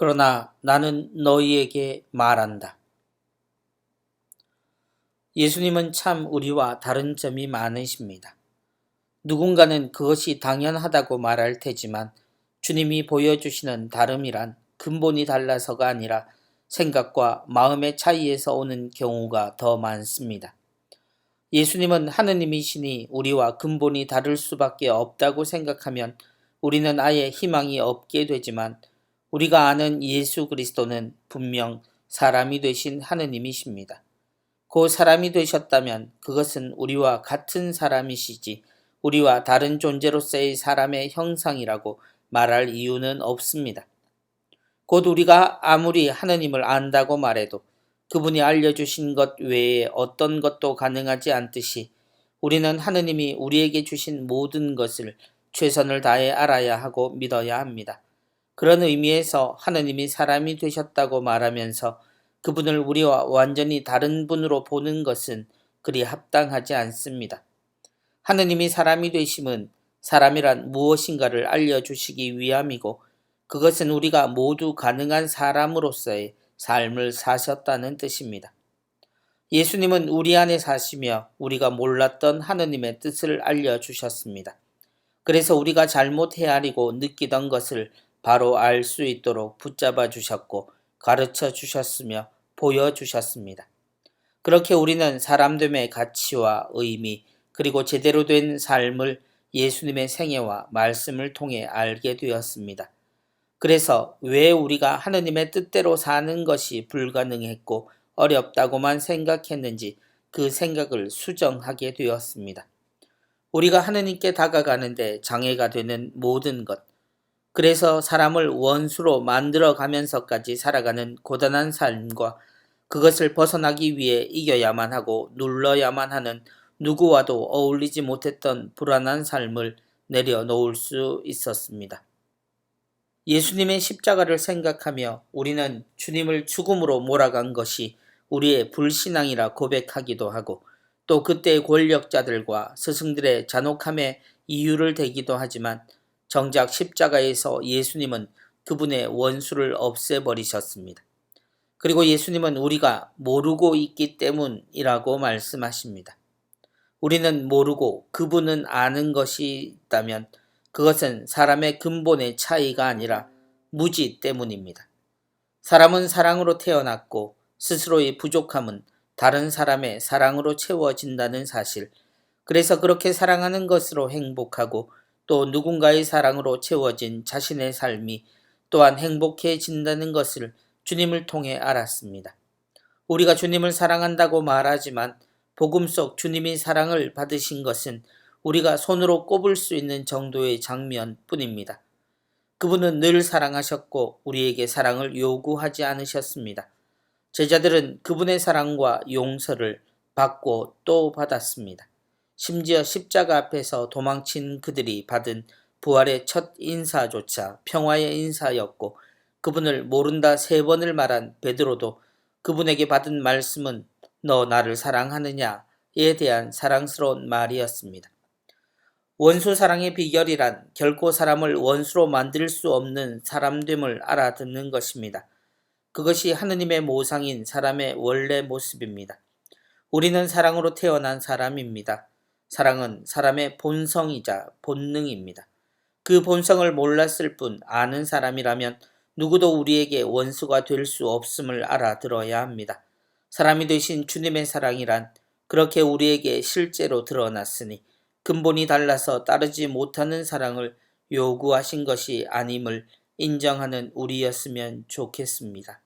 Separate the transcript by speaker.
Speaker 1: 그러나 나는 너희에게 말한다. 예수님은 참 우리와 다른 점이 많으십니다. 누군가는 그것이 당연하다고 말할 테지만 주님이 보여주시는 다름이란 근본이 달라서가 아니라 생각과 마음의 차이에서 오는 경우가 더 많습니다. 예수님은 하느님이시니 우리와 근본이 다를 수밖에 없다고 생각하면 우리는 아예 희망이 없게 되지만 우리가 아는 예수 그리스도는 분명 사람이 되신 하느님이십니다. 그 사람이 되셨다면 그것은 우리와 같은 사람이시지 우리와 다른 존재로서의 사람의 형상이라고 말할 이유는 없습니다. 곧 우리가 아무리 하느님을 안다고 말해도 그분이 알려주신 것 외에 어떤 것도 가능하지 않듯이 우리는 하느님이 우리에게 주신 모든 것을 최선을 다해 알아야 하고 믿어야 합니다. 그런 의미에서 하느님이 사람이 되셨다고 말하면서 그분을 우리와 완전히 다른 분으로 보는 것은 그리 합당하지 않습니다. 하느님이 사람이 되심은 사람이란 무엇인가를 알려주시기 위함이고 그것은 우리가 모두 가능한 사람으로서의 삶을 사셨다는 뜻입니다. 예수님은 우리 안에 사시며 우리가 몰랐던 하느님의 뜻을 알려주셨습니다. 그래서 우리가 잘못 헤아리고 느끼던 것을 바로 알 수 있도록 붙잡아 주셨고 가르쳐 주셨으며 보여 주셨습니다. 그렇게 우리는 사람됨의 가치와 의미 그리고 제대로 된 삶을 예수님의 생애와 말씀을 통해 알게 되었습니다. 그래서 왜 우리가 하느님의 뜻대로 사는 것이 불가능했고 어렵다고만 생각했는지 그 생각을 수정하게 되었습니다. 우리가 하느님께 다가가는데 장애가 되는 모든 것, 그래서 사람을 원수로 만들어 가면서까지 살아가는 고단한 삶과 그것을 벗어나기 위해 이겨야만 하고 눌러야만 하는 누구와도 어울리지 못했던 불안한 삶을 내려놓을 수 있었습니다. 예수님의 십자가를 생각하며 우리는 주님을 죽음으로 몰아간 것이 우리의 불신앙이라 고백하기도 하고 또 그때의 권력자들과 스승들의 잔혹함의 이유를 대기도 하지만 정작 십자가에서 예수님은 그분의 원수를 없애버리셨습니다. 그리고 예수님은 우리가 모르고 있기 때문이라고 말씀하십니다. 우리는 모르고 그분은 아는 것이 있다면 그것은 사람의 근본의 차이가 아니라 무지 때문입니다. 사람은 사랑으로 태어났고 스스로의 부족함은 다른 사람의 사랑으로 채워진다는 사실. 그래서 그렇게 사랑하는 것으로 행복하고 또 누군가의 사랑으로 채워진 자신의 삶이 또한 행복해진다는 것을 주님을 통해 알았습니다. 우리가 주님을 사랑한다고 말하지만 복음 속 주님이 사랑을 받으신 것은 우리가 손으로 꼽을 수 있는 정도의 장면뿐입니다. 그분은 늘 사랑하셨고 우리에게 사랑을 요구하지 않으셨습니다. 제자들은 그분의 사랑과 용서를 받고 또 받았습니다. 심지어 십자가 앞에서 도망친 그들이 받은 부활의 첫 인사조차 평화의 인사였고 그분을 모른다 세 번을 말한 베드로도 그분에게 받은 말씀은 너 나를 사랑하느냐에 대한 사랑스러운 말이었습니다. 원수 사랑의 비결이란 결코 사람을 원수로 만들 수 없는 사람됨을 알아듣는 것입니다. 그것이 하느님의 모상인 사람의 원래 모습입니다. 우리는 사랑으로 태어난 사람입니다. 사랑은 사람의 본성이자 본능입니다. 그 본성을 몰랐을 뿐 아는 사람이라면 누구도 우리에게 원수가 될 수 없음을 알아들어야 합니다. 사람이 되신 주님의 사랑이란 그렇게 우리에게 실제로 드러났으니 근본이 달라서 따르지 못하는 사랑을 요구하신 것이 아님을 인정하는 우리였으면 좋겠습니다.